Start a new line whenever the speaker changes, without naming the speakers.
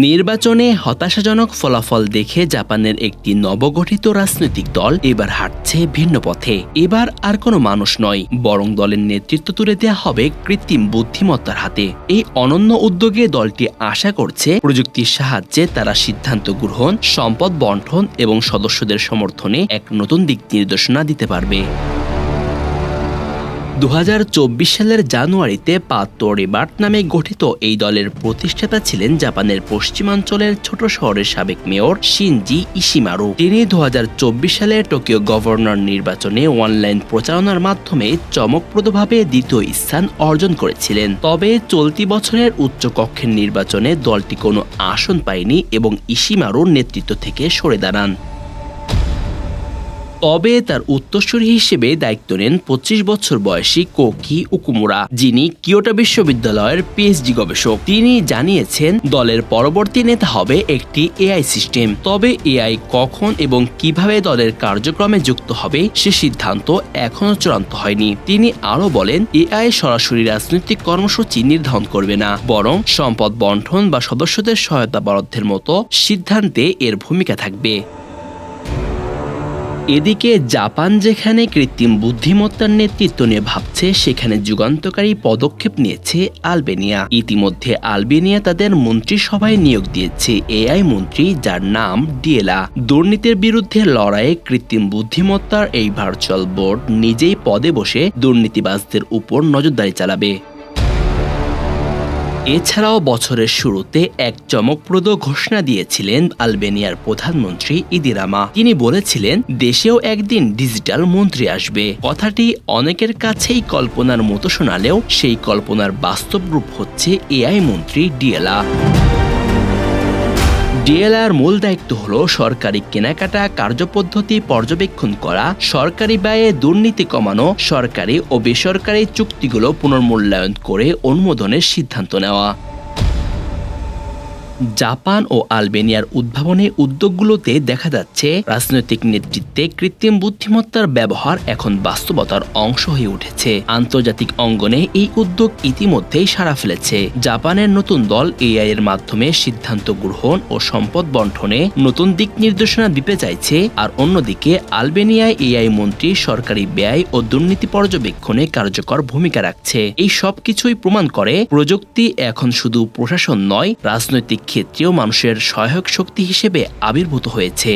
নির্বাচনে হতাশাজনক ফলাফল দেখে জাপানের একটি নবগঠিত রাজনৈতিক দল এবার হাঁটছে ভিন্ন পথে। এবার আর কোনো মানুষ নয়, বরং দলের নেতৃত্ব তুলে দেওয়া হবে কৃত্রিম বুদ্ধিমত্তার হাতে। এই অনন্য উদ্যোগে দলটি আশা করছে প্রযুক্তির সাহায্যে তারা সিদ্ধান্ত গ্রহণ, সম্পদ বন্টন এবং সদস্যদের সমর্থনে এক নতুন দিক নির্দেশনা দিতে পারবে। দু হাজার চব্বিশ সালের জানুয়ারিতে পাতোরিবার্ট নামে গঠিত এই দলের প্রতিষ্ঠাতা ছিলেন জাপানের পশ্চিমাঞ্চলের ছোট শহরের সাবেক মেয়র শিনজি ইশিমারু। তিনি দুহাজার চব্বিশ সালে টোকিও গভর্নর নির্বাচনে অনলাইন প্রচারণার মাধ্যমে চমকপ্রদভাবে দ্বিতীয় স্থান অর্জন করেছিলেন। তবে চলতি বছরের উচ্চকক্ষের নির্বাচনে দলটি কোনো আসন পায়নি এবং ইশিমারুর নেতৃত্ব থেকে সরে দাঁড়ান। তবে তার উত্তরসূরি হিসেবে দায়িত্ব নেন পঁচিশ বছর বয়সী কোকি উকুমুরা, যিনি কিয়োটা বিশ্ববিদ্যালয়ের পিএইচডি গবেষক। তিনি জানিয়েছেন, দলের পরবর্তী নেতা হবে একটি এআই সিস্টেম। তবে এআই কখন এবং কীভাবে দলের কার্যক্রমে যুক্ত হবে, সে সিদ্ধান্ত এখনও চূড়ান্ত হয়নি। তিনি আরও বলেন, এআই সরাসরি রাজনৈতিক কর্মসূচি নির্ধারণ করবে না, বরং সম্পদ বন্টন বা সদস্যদের সহায়তা বরাদ্দের মতো সিদ্ধান্তে এর ভূমিকা থাকবে। এদিকে জাপান যেখানে কৃত্রিম বুদ্ধিমত্তার নেতৃত্ব নিয়ে ভাবছে, সেখানে যুগান্তকারী পদক্ষেপ নিয়েছে আলবেনিয়া। ইতিমধ্যে আলবেনিয়া তাদের মন্ত্রিসভায় নিয়োগ দিয়েছে। এআই মন্ত্রী, যার নাম ডিয়েলা। দুর্নীতির বিরুদ্ধে লড়াইয়ে কৃত্রিম বুদ্ধিমত্তার এই ভার্চুয়াল বোর্ড নিজেই পদে বসে দুর্নীতিবাজদের উপর নজরদারি চালাবে। এছাড়াও বছরের শুরুতে এক চমকপ্রদ ঘোষণা দিয়েছিলেন আলবেনিয়ার প্রধানমন্ত্রী ইদিরামা। তিনি বলেছিলেন, দেশেও একদিন ডিজিটাল মন্ত্রী আসবে। কথাটি অনেকের কাছেই কল্পনার মতো শোনালেও সেই কল্পনার বাস্তব রূপ হচ্ছে এআই মন্ত্রী ডিএলা ডিএলআর মূল দায়িত্ব হল সরকারি কেনাকাটা কার্যপদ্ধতি পর্যবেক্ষণ করা, সরকারি ব্যয়ে দুর্নীতি কমানো, সরকারি ও বেসরকারি চুক্তিগুলো পুনর্মূল্যায়ন করে অনুমোদনের সিদ্ধান্ত নেওয়া। জাপান ও আলবেনিয়ার উদ্ভাবনী উদ্যোগগুলোতে দেখা যাচ্ছে, রাজনৈতিক নেতৃত্বে কৃত্রিম বুদ্ধিমত্তার ব্যবহার এখন বাস্তবতার অংশ হয়ে উঠেছে। আন্তর্জাতিক অঙ্গনে এই উদ্যোগ ইতিমধ্যেই সাড়া ফেলেছে। জাপানের নতুন দল এআই এর মাধ্যমে সিদ্ধান্ত গ্রহণ ও সম্পদ বন্টনে নতুন দিক নির্দেশনা দিতে চাইছে আর অন্যদিকে আলবেনিয়ায় এআই মন্ত্রী সরকারি ব্যয় ও দুর্নীতি পর্যবেক্ষণে কার্যকর ভূমিকা রাখছে। এই সব কিছুই প্রমাণ করে প্রযুক্তি এখন শুধু প্রশাসন নয়, রাজনৈতিক ক্ষেত্রেও মানুষের সহায়ক শক্তি হিসেবে আবির্ভূত হয়েছে।